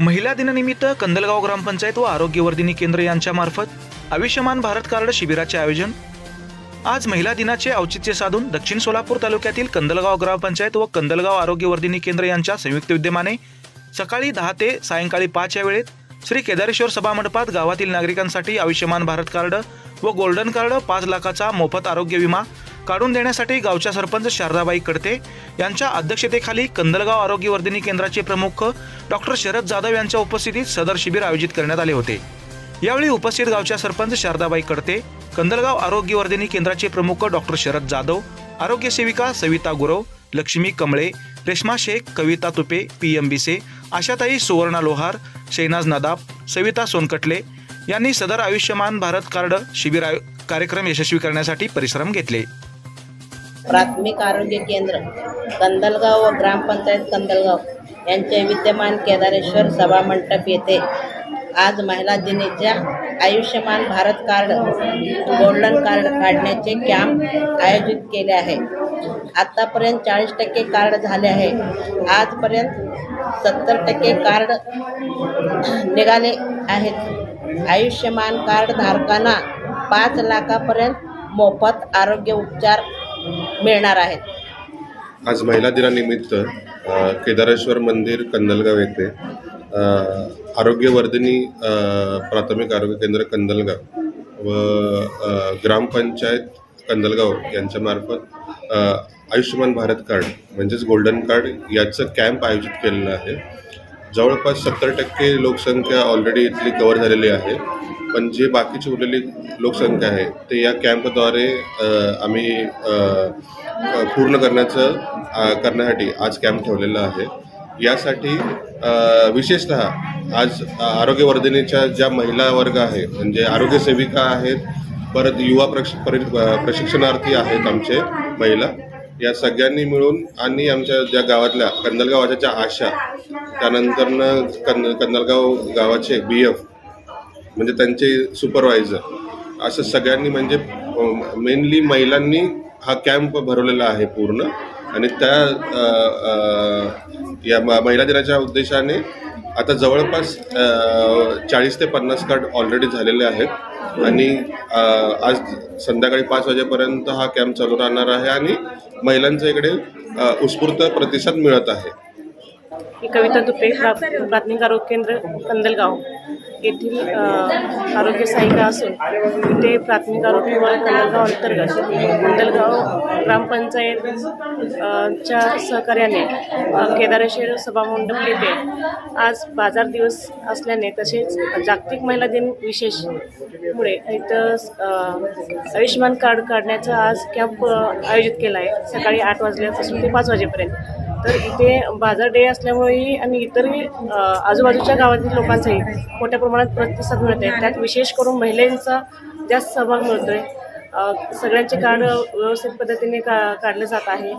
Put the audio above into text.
महिला दिनानिमित्त कंदलगाव ग्रामपंचायत व आरोग्यवर्धिनी केंद्र यांच्यामार्फत आयुष्यमान भारत कार्ड शिबिराचे आयोजन. आज महिला दिनाचे औचित्य साधून दक्षिण सोलापूर तालुक्यातील कंदलगाव ग्रामपंचायत व कंदलगाव आरोग्यवर्धिनी केंद्र यांच्या संयुक्त विद्यमाने सकाळी दहा ते सायंकाळी पाच या वेळेत श्री केदारेश्वर सभामंडपात गावातील नागरिकांसाठी आयुष्यमान भारत कार्ड व गोल्डन कार्ड पाच लाखाचा मोफत आरोग्य विमा काढून देण्यासाठी गावच्या सरपंच शारदाबाई कडते यांच्या अध्यक्षतेखाली कंदलगाव आरोग्यवर्धिनी केंद्राचे प्रमुख डॉक्टर शरद जाधव यांच्या उपस्थितीत सदर शिबिर आयोजित करण्यात आले होते. यावेळी उपस्थित गावच्या सरपंच शारदाबाई कडते कंदलगाव आरोग्यवर्धिनी केंद्राचे प्रमुख डॉक्टर शरद जाधव आरोग्य सेविका सविता गुरव लक्ष्मी कमळे रेश्मा शेख कविता तुपे पी एम बिसे आशाताई सुवर्णा लोहार शैनाज नदाब सविता सोनकटले यांनी सदर आयुष्यमान भारत कार्ड शिबिर कार्यक्रम यशस्वी करण्यासाठी परिश्रम घेतले. प्राथमिक आरोग्य केंद्र कंदलगाव व ग्रामपंचायत कंदलगाव यांचे विद्यमान केदारेश्वर सभामंडप येथे आज महिला दिनीच्या Ayushman Bharat card golden card काढण्याचे कॅम्प आयोजित केले आहे. आत्तापर्यंत चाळीस टक्के कार्ड झाले आहे. आजपर्यंत सत्तर टक्के कार्ड निघाले आहेत. आयुष्यमान कार्ड धारकांना पाच लाखापर्यंत मोफत आरोग्य उपचार मिळणार आहेत. आज महिला दिनानिमित्त अ, केदारेश्वर मंदिर कंदलगाव येथे अ, आरोग्यवर्धिनी अ, प्राथमिक आरोग्य केंद्र कंदलगाव व अ, ग्रामपंचायत कंदलगाव यांच्यामार्फत अ, आयुष्यमान भारत कार्ड म्हणजेच गोल्डन कार्ड याचं कॅम्प आयोजित केलेलं आहे. जवळपास सत्तर टक्के लोकसंख्या ऑलरेडी इथली कवर झालेली आहे. पण जे बाकीची उरलेली लोकसंख्या आहे ते या कॅम्पद्वारे आम्ही पूर्ण करण्याचं करण्यासाठी आज कॅम्प ठेवलेला आहे. यासाठी विशेषतः आज आरोग्यवर्धिनीच्या ज्या महिला वर्ग आहे म्हणजे आरोग्य सेविका आहेत परत युवा प्रक्ष प्रशिक्षणार्थी आहेत आमचे महिला या सगळ्यांनी मिळून आणि आमच्या ज्या गावातल्या कंदलगावाच्या ज्या आशा त्यानंतरनं कंद कंदलगाव गावाचे बी एफ म्हणजे त्यांचे सुपरवायझर असं सगळ्यांनी म्हणजे मेनली महिलांनी हा कॅम्प भरवलेला आहे पूर्ण. आणि त्या या म- महिला दिनाच्या उद्देशाने आता जवळपास चाळीस ते पन्नास कार्ड ऑलरेडी झालेले आहेत. आणि आज संध्याकाळी पाच वाजेपर्यंत हा कॅम्प चालू राहणार आहे आणि महिलांच्या इकडे उत्स्फूर्त प्रतिसाद मिळत आहे. कविता तुपे प्रा केंद्र कंदलगाव. येथील आरोग्य सहायिका असून इथे प्राथमिक आरोग्य व कंदलगाव अंतर्गत कंदलगाव ग्रामपंचायत च्या सहकार्याने केदारेश्वर सभामंडप येथे आज बाजार दिवस असल्याने तसेच जागतिक महिला दिन विशेष मुळे इथं आयुष्यमान कार्ड काढण्याचा आज कॅम्प आयोजित केला आहे. सकाळी आठ वाजल्यापासून ते पाच वाजेपर्यंत. तर इथे बाजार डे असल्यामुळेही आणि इतरही आजूबाजूच्या गावातील लोकांचाही मोठ्या प्रमाणात प्रतिसाद मिळत आहे त्यात विशेष करून महिलांचा जास्त सहभाग मिळतो आहे सगळ्यांचे कार्ड व्यवस्थित पद्धतीने का काढले जात आहे.